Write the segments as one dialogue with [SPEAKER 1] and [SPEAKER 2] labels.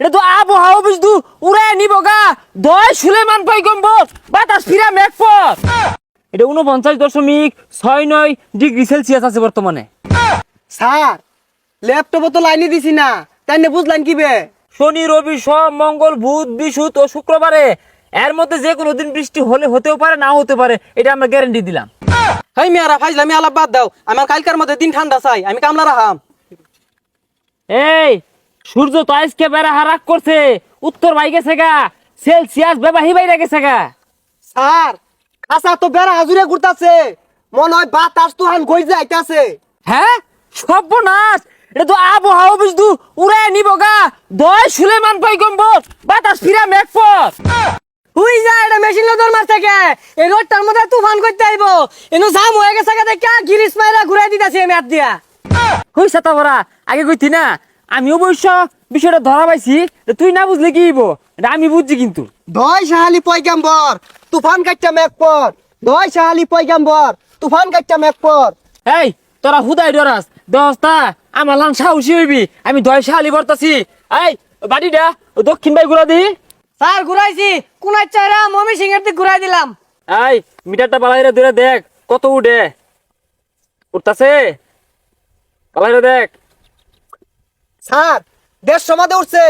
[SPEAKER 1] এটা তো আবহাওয়া বুঝদু উড়ে নিব গা। দয় সুলেমান পয়গম্বর বাতাস ফিরা মেঘ পর। এটা উনপঞ্চাশ দশমিক ছয় নয় ডিগ্রি সেলসিয়াস আছে বর্তমানে।
[SPEAKER 2] স্যার ল্যাপটপে তো লাইনে দিছি না। তাই না বুঝলেন কি বে?
[SPEAKER 1] শনি রবি সোম মঙ্গল বুধ বিশুত ও শুক্রবারে। এর মধ্যে যে কোনো দিন বৃষ্টি হলে হতেও পারে না হতে পারে এটা আমরা গ্যারান্টি দিলাম।
[SPEAKER 3] হাই মিয়ারা ফাইজলামি আলাপ বাদ দাও। আমার কালকার মধ্যে দিন ঠান্ডা চাই আমি কামলা রাখাম
[SPEAKER 1] এই সূর্য তো আজকে বেড়া হারাক করছে। উত্তর বাই গেছে গা। সেলসিয়াস বেবাহি বাইরে গেছে গা।
[SPEAKER 2] স্যার আচ্ছা তো বেড়া হাজুরে ঘুরতাছে। মনে হয় বাতাস তুহান গই যাইতাছে
[SPEAKER 1] হ্যাঁ? সর্বনাশ! এটা তো আবহাওয়া বুঝদু উড়ে নিব গা। দয় সুলেমান পয়গম্বর বাতাস ফিরা মেঘ পর
[SPEAKER 2] হুই যা এটা মেশিন লোডার মার থেকে এই রোডটার মধ্যে তুফান করতে আইবো। এনো জাম হয়ে গেছে গা কে গিরিস মাইরা ঘুরাই দিতাছি হাত দিয়া।
[SPEAKER 1] হই সাতা ভরা আগে কইতি না। আমি অবশ্য বিষয়টা ধরা পাইছি তুই না বুঝলে কি হইব? এটা আমি বুঝছি কিন্তু।
[SPEAKER 2] দয় সাহালি পয়গাম্বর তুফান কাটটা মেঘ পর দয় সাহালি পয়গাম্বর তুফান কাটটা মেঘ পর
[SPEAKER 1] এই তোরা হুদাই ডরাস। দশটা আমার লান সাহসী হইবি। আমি দয় শালি বর্তাছি এই বাড়িটা দক্ষিণ বাই ঘুরা দি।
[SPEAKER 2] স্যার ঘুরাইছি। কোন চাইরা মমি সিংহের দিক ঘুরাই দিলাম।
[SPEAKER 1] এই মিটারটা পালাইরে ধরে দেখ কত উঠে। উঠতাছে? পালাইরে দেখ।
[SPEAKER 2] স্যার দেশ সমাধে উঠছে।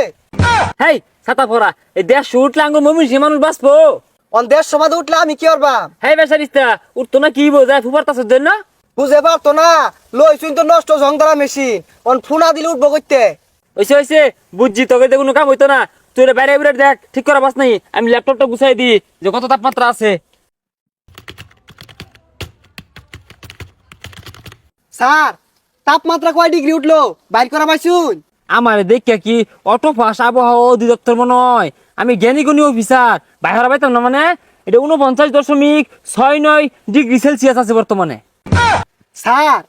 [SPEAKER 1] হেই ছাতা পরা এই দেশ উঠলে আঙ্গুর মমিন সে মানুষ বাঁচবো।
[SPEAKER 2] অন দেশ সমাধে উঠলে আমি কি করবা?
[SPEAKER 1] হেই বেসারিস্তা উঠতো না কি বোঝায় ফুপারতাছে জন্য
[SPEAKER 2] বুঝে পারতো না লই শুন তো নষ্ট মেশিন অন ফোনা দিলে উঠবো করতে
[SPEAKER 1] হইছে হইছে বুঝছি তোকে কোনো কাম হইতো না। তুই বাইরে বাইরে দেখ ঠিক করা বাস নাই আমি ল্যাপটপটা গুছাই দিই যে কত তাপমাত্রা আছে।
[SPEAKER 2] স্যার তাপমাত্রা কয় ডিগ্রি উঠল? বাইর করা পাইছুন?
[SPEAKER 1] আমার দেখে কি অটো ফাঁস আবহাওয়া অধিদপ্তর মনে হয়? আমি জ্ঞানী গুণী অফিসার বাইরে পাইতাম না মানে? এটা উনপঞ্চাশ দশমিক ছয় নয় ডিগ্রি সেলসিয়াস আছে বর্তমানে।
[SPEAKER 2] স্যার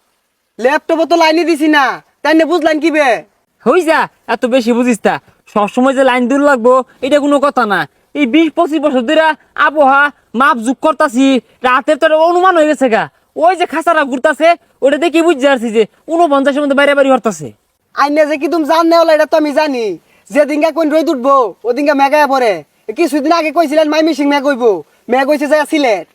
[SPEAKER 2] ল্যাপটপে তো লাইনে দিছি না তাই না বুঝলেন কি বে?
[SPEAKER 1] হই যা এত বেশি বুঝিস তা। সবসময় যে লাইন দূর লাগবো এটা কোনো কথা না। এই বিশ পঁচিশ বছর ধরে আবহাওয়া মাপ যুগ করতাছি রাতের তো অনুমান হয়ে গেছে গা। ওই যে খাসারা ঘুরতাছে ওটা দেখি বুঝতে পারছি যে উনপঞ্চাশের মধ্যে বাইরে বাড়ি হরতাছে।
[SPEAKER 2] আইনে যে কি তুমি জান নেওয়া এটা তো আমি জানি। যেদিনকা কোন রই উঠবো ওদিনকা মেঘায় পরে কিছুদিন আগে কইছিলেন মাই মিশিং মেঘ হইব। মেঘ হইছে যায় সিলেট।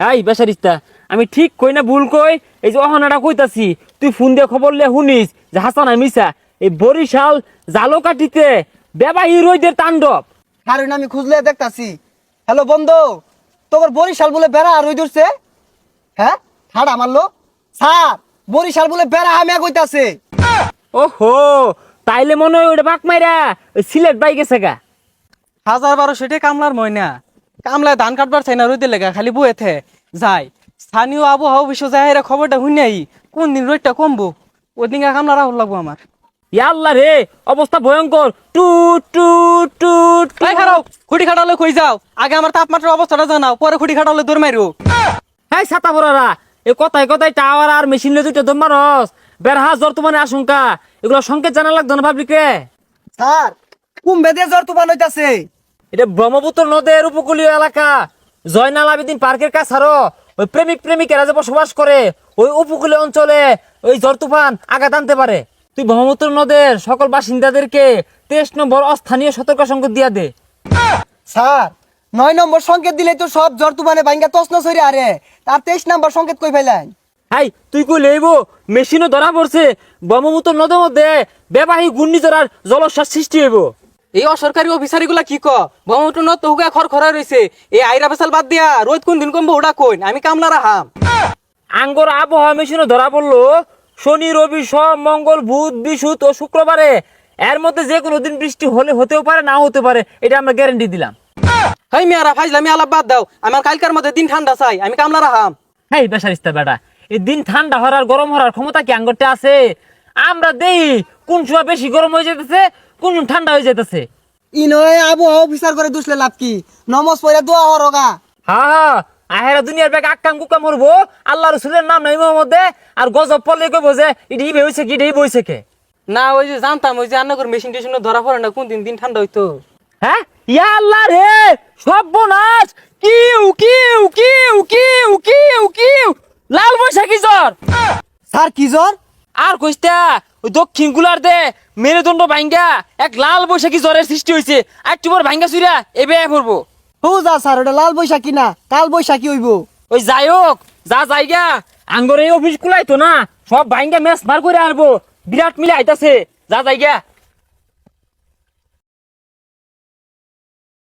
[SPEAKER 1] এই বেসারিস্তা আমি ঠিক কই না ভুল কই? এই যে অহনাটা কইতাছি তুই ফোন দিয়ে খবর লে শুনিস যে হাসান মিসা এই বরিশাল জালকাঠিতে বেবাহী রইদের তাণ্ডব।
[SPEAKER 2] কারণ আমি খুঁজলে দেখতাছি। হ্যালো বন্ধু তোমার বরিশাল বলে বেড়া রই ধরছে হ্যাঁ? ঠাডা মারলো স্যার বরিশাল বলে বেড়া হামিয়া কইতাছে
[SPEAKER 1] ওহো তাইলে মনে হয় ওটা বাক মাইরা ওই সিলেট বাই গেছে গা।
[SPEAKER 3] হাজার বারো সেটে কামলার ময়না। কামলায় ধান কাটবার চাই না লেগা খালি বুয়েতে। যাই স্থানীয় আবহাওয়া বিশ্ব যায় এরা খবরটা শুনাই কোন দিন রোদটা কমবো? ওই দিন কামলা রাহুল লাগবো আমার।
[SPEAKER 1] ইয়াল্লা রে অবস্থা ভয়ঙ্কর। টু টু টু
[SPEAKER 3] খারাও খুঁটি খাটালে কই যাও? আগে আমার তাপমাত্রার অবস্থাটা জানাও পরে খুঁটি খাটালে দৌড় মারো
[SPEAKER 1] হ্যাঁ ছাতা পড়ারা এই কথায় কথায় টাওয়ার আর মেশিন লে দুইটা দম মারস। বেরহা জ্বর তোমার আশঙ্কা। এগুলো সংকেত জানা লাগতো না পাবলিক
[SPEAKER 2] স্যার কুম্ভে দিয়ে জ্বর তুফান হইতাছে?
[SPEAKER 1] এটা ব্রহ্মপুত্র নদের উপকূলীয় এলাকা। জয়নাল আবেদিন পার্কের কাছারও ওই প্রেমিক প্রেমিকেরা যে বসবাস করে ওই উপকূলীয় অঞ্চলে ওই ঝড় তুফান আঘাত আনতে পারে। তুই ব্রহ্মপুত্র নদের সকল বাসিন্দাদেরকে তেইশ নম্বর অস্থানীয় সতর্ক সংকেত দিয়া দে।
[SPEAKER 2] স্যার নয় নম্বর সংকেত দিলে তো সব জ্বর তুফানে বাইঙ্গা তসন সরি আরে। তার তেইশ নম্বর সংকেত কই ফেলেন
[SPEAKER 1] হাই তুই কই লইব মেশিনও ধরা পড়ছে ব্রহ্মপুত্র নদের মধ্যে বেবাহী ঘূর্ণিঝড় জলশ্বাস সৃষ্টি হইব।
[SPEAKER 3] এই অসরকারি অফিসারগুলা কি ক ব্রহ্মপুত্র নদ তো হুগা খর খরা রয়েছে এই আইরা পেশাল বাদ দিয়া রোদ কোন দিন কমবো ওটা কইন? আমি কামলা রাহাম।
[SPEAKER 1] আঙ্গর আবহাওয়া মেশিনও ধরা পড়ল। শনি রবি সোম মঙ্গল বুধ বিশুত ও শুক্রবারে। এর মধ্যে যে কোনো দিন বৃষ্টি হলে হতেও পারে নাও হতে পারে এটা আমরা গ্যারান্টি দিলাম।
[SPEAKER 3] হাই মিয়ারা ফাইজলামি আলাপ বাদ দাও। আমার কালকার মধ্যে দিন ঠান্ডা চাই আমি কামলা রাহাম।
[SPEAKER 1] হেই বেসারিস্তা বেটা এই দিন ঠান্ডা হওয়ার গরম হওয়ার ক্ষমতা কি আঙ্গরটা আছে? আমরা দেই কোন সময় বেশি গরম হয়ে যেতেছে কোন ঠান্ডা হয়ে যেতেছে
[SPEAKER 2] ই নয় আবহাওয়া অফিসার করে দুসলে লাভ কি? নমস পয়রা দোয়া হরগা
[SPEAKER 1] হা হা আহেরা দুনিয়ার ব্যাগ আক্কাম কুকাম হরবো আল্লাহ রসুলের নাম নাই মধ্যে আর গজব পড়লে কইব যে ইডি হইছে কি ইডি বইছে কে?
[SPEAKER 3] না ওই যে জানতাম ওই যে রান্নাঘর মেশিন টেশিন ধরা পড়ে না কোন দিন দিন ঠান্ডা হইতো।
[SPEAKER 1] হ্যাঁ? ইয়া আল্লাহ রে! সর্বনাশ! কিউ কিউ কিউ কিউ কিউ কিউ! লাল বৈশাখী জ্বর!
[SPEAKER 2] স্যার কি জ্বর?
[SPEAKER 1] আর কইস্তা ওই দক্ষিণগুলার দে মেরুদণ্ড ভাঙ্গা এক লাল বৈশাখী জ্বরের সৃষ্টি হয়েছে আর তোমার ভাঙ্গা চুরা এবে পড়ব
[SPEAKER 2] হু যা স্যার ওটা লাল বৈশাখী না কাল বৈশাখী হইব।
[SPEAKER 1] ওই যাই হোক যা জায়গা আঙ্গর এই অফিস কুলাই তো না সব ভাঙ্গা ম্যাচ মার করে আনব। বিরাট মিলে আইতাছে। যা জায়গা।